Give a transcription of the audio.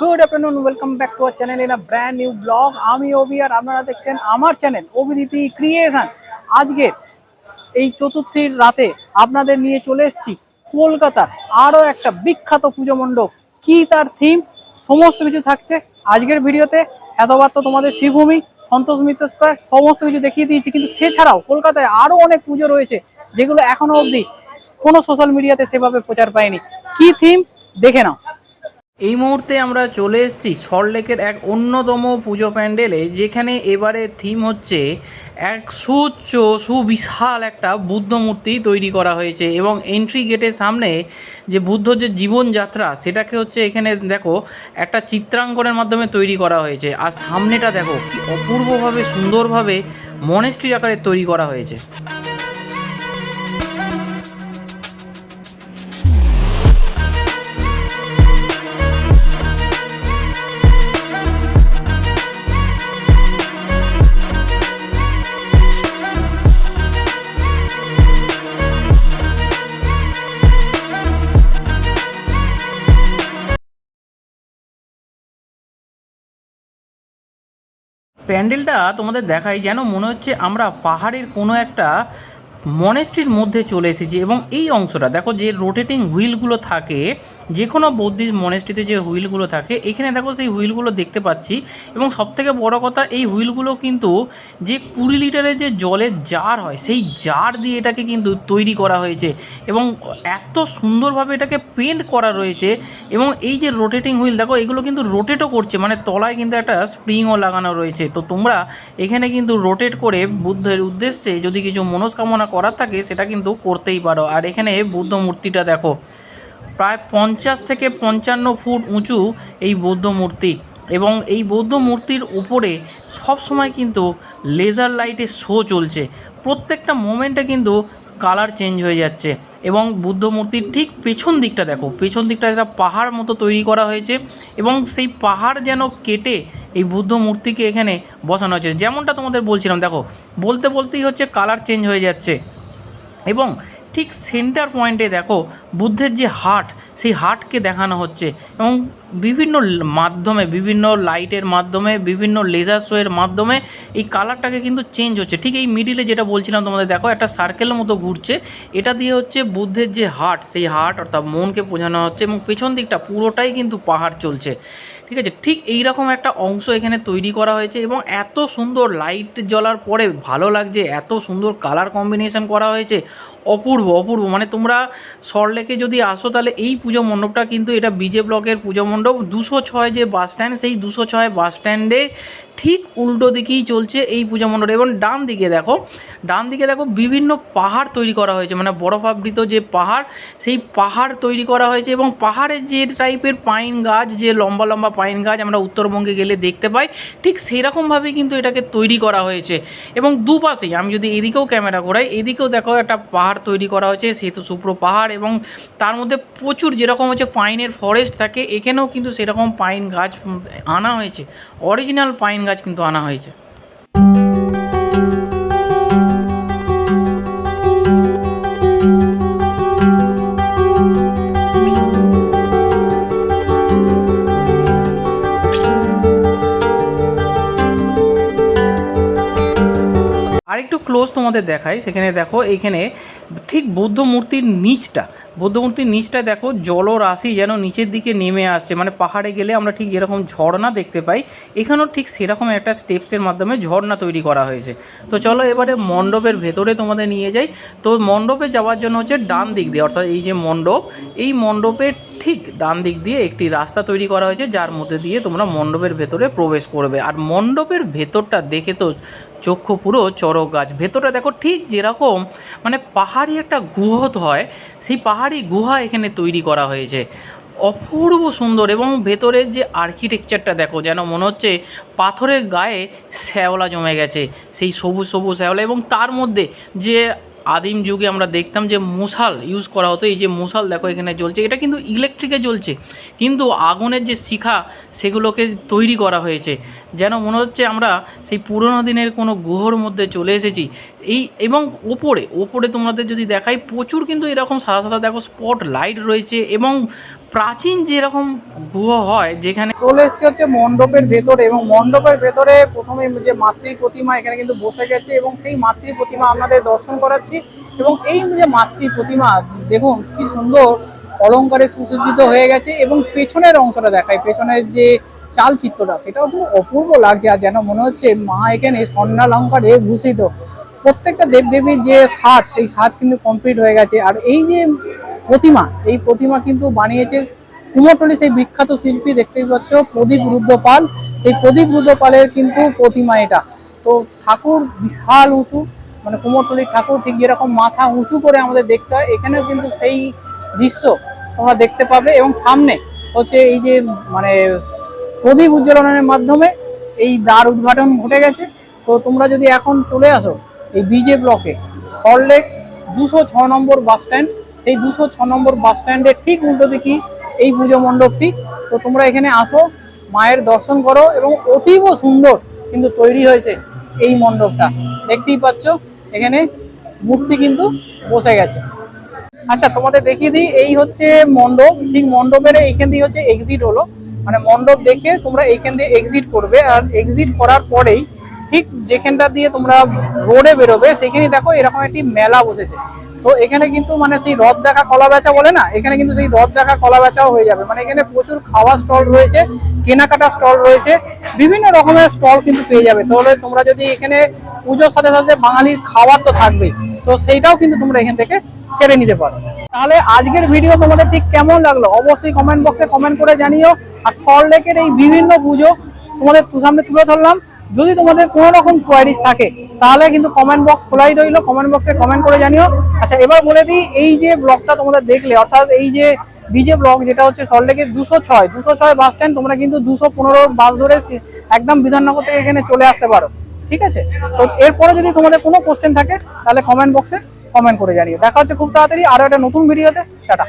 Good afternoon welcome back to our channel in a brand new blog আমি অভি আর আপনারা দেখছেন আমার চ্যানেল অভিনীতি ক্রিয়েশন আজকে এই চতুর্থীর রাতে আপনাদের নিয়ে চলে এসেছি কলকাতার আরও একটা বিখ্যাত পুজো মণ্ডপ। কি তার থিম সমস্ত কিছু থাকছে আজকের ভিডিওতে। এতবার তো তোমাদের শ্রীভূমি, সন্তোষ মিত্র স্কোয়ার, সমস্ত কিছু দেখিয়ে দিয়েছি। কিন্তু সেছাড়াও কলকাতায় আরও অনেক পুজো রয়েছে, যেগুলো এখনও অবধি কোনো সোশ্যাল মিডিয়াতে সেভাবে প্রচার পায়নি। কি থিম দেখে নাও। এই মুহূর্তে আমরা চলে এসেছি সল্টলেকের এক অন্যতম পুজো প্যান্ডেলে, যেখানে এবারে থিম হচ্ছে এক সুউচ্চ সুবিশাল একটা বুদ্ধ মূর্তি তৈরি করা হয়েছে এবং এন্ট্রি গেটের সামনে যে বুদ্ধ যে জীবনযাত্রা, সেটাকে হচ্ছে এখানে দেখো একটা চিত্রাঙ্কনের মাধ্যমে তৈরি করা হয়েছে। আর সামনেটা দেখো অপূর্বভাবে সুন্দরভাবে মনেস্ট্রি আকারে তৈরি করা হয়েছে। প্যান্ডেলটা তোমাদের দেখাই যেন মনে হচ্ছে আমরা পাহাড়ের কোনো একটা মনেস্ট্রির মধ্যে চলে এসেছি এবং এই অংশটা, দেখো যে রোটেটিং হুইলগুলো থাকে যে কোনো বৌদ্ধিস্ট মনেস্ট্রিতে যে হুইলগুলো থাকে, এখানে দেখো সেই হুইলগুলো দেখতে পাচ্ছি। এবং সবথেকে বড় কথা, এই হুইলগুলো কিন্তু যে কুড়ি লিটারের যে জলের জার হয়, সেই জার দিয়ে এটাকে কিন্তু তৈরি করা হয়েছে। এবং এত সুন্দরভাবে এটাকে পেন্ট করা রয়েছে। এবং এই যে রোটেটিং হুইল, দেখো এগুলো কিন্তু রোটেটও করছে মানে তলায় কিন্তু একটা স্প্রিংও লাগানো রয়েছে। তো তোমরা এখানে কিন্তু রোটেট করে বুদ্ধের উদ্দেশ্যে যদি কিছু মনস্কামনা করার থাকে, সেটা কিন্তু করতেই পারো। আর এখানে বুদ্ধ মূর্তিটা দেখো প্রায় পঞ্চাশ থেকে পঞ্চান্ন ফুট উঁচু এই বৌদ্ধ মূর্তি এবং এই বৌদ্ধ মূর্তির উপরে সব সময় কিন্তু লেজার লাইটের শো চলছে। প্রত্যেকটা মোমেন্টে কিন্তু কালার চেঞ্জ হয়ে যাচ্ছে এবং বুদ্ধ মূর্তির ঠিক পেছন দিকটা দেখো, পেছন দিকটা একটা পাহাড় মতো তৈরি করা হয়েছে এবং সেই পাহাড় যেন কেটে এই বুদ্ধ মূর্তিকে এখানে বসানো হয়েছে। যেমনটা তোমাদের বলছিলাম, দেখো, বলতে বলতেই হচ্ছে কালার চেঞ্জ হয়ে যাচ্ছে এবং ঠিক সেন্টার পয়েন্টে দেখো, বুদ্ধের যে হার্ট সেই হার্টকে দেখানো হচ্ছে এবং বিভিন্ন মাধ্যমে, বিভিন্ন লাইটের মাধ্যমে, বিভিন্ন লেজার শোয়ের মাধ্যমে এই কালারটাকে কিন্তু চেঞ্জ হচ্ছে। ঠিক এই মিডিলে যেটা বলছিলাম তোমাদের, দেখো একটা সার্কেলের মতো ঘুরছে। এটা দিয়ে হচ্ছে বুদ্ধের যে হার্ট সেই হার্ট অর্থাৎ মনকে বোঝানো হচ্ছে এবং পেছন দিকটা পুরোটাই কিন্তু পাহাড় চলছে। ঠিক আছে? ঠিক এই রকম একটা অংশ এখানে তৈরি করা হয়েছে এবং এত সুন্দর লাইট জ্বলার পরে ভালো লাগছে, এত সুন্দর কালার কম্বিনেশন করা হয়েছে। অপূর্ব অপূর্ব। মানে তোমরা সরলেকে যদি আসো, তাহলে এই পুজো মণ্ডপটা কিন্তু এটা বিজে ব্লকের পুজো মণ্ডপ। দুশো ছয় যে বাস স্ট্যান্ড সেই দুশো ছয় বাস স্ট্যান্ডে ঠিক উল্টো দিকেই চলছে এই পূজা মণ্ডপ এবং ডান দিকে দেখো, ডান দিকে দেখো বিভিন্ন পাহাড় তৈরি করা হয়েছে মানে বরফাবৃত যে পাহাড়, সেই পাহাড় তৈরি করা হয়েছে এবং পাহাড়ের যে টাইপের পাইন গাছ, যে লম্বা লম্বা পাইন গাছ আমরা উত্তরবঙ্গে গেলে দেখতে পাই, ঠিক সেরকমভাবেই কিন্তু এটাকে তৈরি করা হয়েছে এবং দুপাশেই, আমি যদি এদিকেও ক্যামেরা ঘোরাই, এদিকেও দেখো একটা পাহাড় তৈরি করা হয়েছে, সেতু সুপ্র পাহাড় এবং তার মধ্যে প্রচুর যেরকম হচ্ছে পাইনের ফরেস্ট থাকে, এখানেও কিন্তু সেরকম পাইন গাছ আনা হয়েছে অরিজিনাল পাইন গাছ কিন্তু আনা হয়েছে। আরেকটু ক্লোজ তোমাদের দেখাই। সেখানে দেখো এইখানে ঠিক বৌদ্ধ মূর্তির নিচটা, বৌদ্ধ মূর্তির নিচটা দেখো, জলরাশি যেন নিচের দিকে নেমে আসছে। মানে পাহাড়ে গেলে আমরা ঠিক যেরকম ঝর্ণা দেখতে পাই। এখানেও ঠিক সেরকম একটা স্টেপসের মাধ্যমে ঝর্ণা তৈরি করা হয়েছে। তো চলো এবারে মণ্ডপের ভেতরে তোমাদের নিয়ে যাই। তো মণ্ডপে যাওয়ার জন্য হচ্ছে ডান দিক দিয়ে, অর্থাৎ এই যে মণ্ডপ, এই মণ্ডপের ঠিক ডান দিক দিয়ে একটি রাস্তা তৈরি করা হয়েছে, যার মধ্যে দিয়ে তোমরা মণ্ডপের ভেতরে প্রবেশ করবে। আর মণ্ডপের ভেতরটা দেখে তো চক্ষু পুরো চড়ক গাছ। ভেতরটা দেখো ঠিক যেরকম মানে পাহাড়ি একটা গুহত হয়, সেই পাহাড়ি গুহা এখানে তৈরি করা হয়েছে। অপূর্ব সুন্দর এবং ভেতরের যে আর্কিটেকচারটা দেখো, যেন মনে হচ্ছে পাথরের গায়ে শ্যাওলা জমে গেছে, সেই সবুজ সবুজ শ্যাওলা এবং তার মধ্যে যে আদিম যুগে আমরা দেখতাম যে মশাল ইউজ করা হতো। এই যে মশাল দেখো এখানে জ্বলছে। এটা কিন্তু ইলেকট্রিকে জ্বলছে। কিন্তু আগুনের যে শিখা, সেগুলোকে তৈরি করা হয়েছে। যেন মনে হচ্ছে আমরা সেই পুরোনো দিনের কোনো গুহর মধ্যে চলে এসেছি। এই এবং ওপরে ওপরে তোমাদের যদি দেখাই, প্রচুর কিন্তু এরকম সাদা সাদা দেখো স্পট লাইট রয়েছে এবং প্রাচীন যেরকম গুহ হয়, যেখানে চলে এসছে হচ্ছে মণ্ডপের ভেতরে এবং মণ্ডপের ভেতরে প্রথমে যে মাতৃ প্রতিমা এখানে কিন্তু বসে গেছে এবং সেই মাতৃ প্রতিমা আপনাদের দর্শন করাচ্ছি এবং এই যে মাতৃ প্রতিমা, দেখুন কি সুন্দর অলঙ্কারে সুসজ্জিত হয়ে গেছে এবং পেছনের অংশটা দেখায় পেছনের যে চাল চিত্রটা সেটাও কিন্তু অপূর্ব লাগছে আর যেন মনে হচ্ছে মা এখানে স্বর্ণালঙ্কারে ভূষিত। প্রত্যেকটা দেবদেবীর যে সাজ, সেই সাজ কিন্তু কমপ্লিট হয়ে গেছে। আর এই যে প্রতিমা, এই প্রতিমা কিন্তু বানিয়েছে কুমোরটলি সেই বিখ্যাত শিল্পী দেখতেই পাচ্ছ, প্রদীপ রুদ্রপাল। সেই প্রদীপ রুদ্রপালের কিন্তু প্রতিমা এটা। তো ঠাকুর বিশাল উঁচু মানে কুমোরটলির ঠাকুর ঠিক যেরকম মাথা উঁচু করে আমাদের দেখতে হয়, এখানেও কিন্তু সেই দৃশ্য তোমরা দেখতে পাবে এবং সামনে হচ্ছে এই যে মানে প্রদীপ উজ্জ্বলনের মাধ্যমে এই দ্বার উদ্ঘাটন ঘটে গেছে। তো তোমরা যদি এখন চলে আসো এই বিজে ব্লকে, সল্টলেক দুশো ছ নম্বর বাস স্ট্যান্ড সেই দুশো ছ নম্বর বাস স্ট্যান্ডের ঠিক উল্টো দিকে এই পুজো মণ্ডপটি। তো তোমরা এখানে আসো, মায়ের দর্শন করো এবং অতীব সুন্দর কিন্তু তৈরি হয়েছে এই মণ্ডপটা। দেখতেই পাচ্ছ, এখানে মূর্তি কিন্তু বসে গেছে। আচ্ছা তোমাদের দেখিয়ে দিই, এই হচ্ছে মণ্ডপ। ঠিক মণ্ডপের এইখান দিয়ে হচ্ছে এক্সিট হলো। মানে মণ্ডপ দেখে তোমরা এইখান দিয়ে এক্সিট করবে আর এক্সিট করার পরেই ঠিক যেখানটা দিয়ে তোমরা রোডে বেরোবে সেখানে দেখো এরকম একটি মেলা বসেছে। তো এখানে কিন্তু মানে সেই রথ দেখা কলা বেচা বলে না, এখানে কিন্তু সেই রথ দেখা কলা বেচাও হয়ে যাবে। মানে এখানে প্রচুর খাওয়ার স্টল রয়েছে, কেনাকাটা স্টল রয়েছে, বিভিন্ন রকমের স্টল কিন্তু পেয়ে যাবে। তাহলে তোমরা যদি এখানে পুজোর সাথে সাথে বাঙালির খাবার তো থাকবেই, তো সেইটাও কিন্তু তোমরা এখান থেকে সেরে নিতে পারো। তাহলে আজকের ভিডিও তোমাদের ঠিক কেমন লাগল? অবশ্যই কমেন্ট বক্সে কমেন্ট করে জানিও। আর সল্ট লেকের এই বিভিন্ন পুজো তোমাদের সামনে তুলে ধরলাম। যদি তোমাদের কোনো রকম কোয়ারিজ থাকে, তাহলে কিন্তু কমেন্ট বক্স খোলাই রইল। কমেন্ট বক্সে কমেন্ট করে জানিও। আচ্ছা এবার বলে দিই, এই যে ব্লগটা তোমরা দেখলে, অর্থাৎ এই যে বিজে ব্লক যেটা হচ্ছে সল্টলেকের দুশো ছয় দুশো ছয় বাস স্ট্যান্ড তোমরা কিন্তু দুশো পনেরো বাস ধরে একদম বিধাননগর থেকে এখানে চলে আসতে পারো। ঠিক আছে? তো এরপরে যদি তোমাদের কোনো কোশ্চেন থাকে, তাহলে কমেন্ট বক্সে কমেন্ট করে জানিও। দেখা হচ্ছে খুব তাড়াতাড়ি আরও একটা নতুন ভিডিওতে টাটা।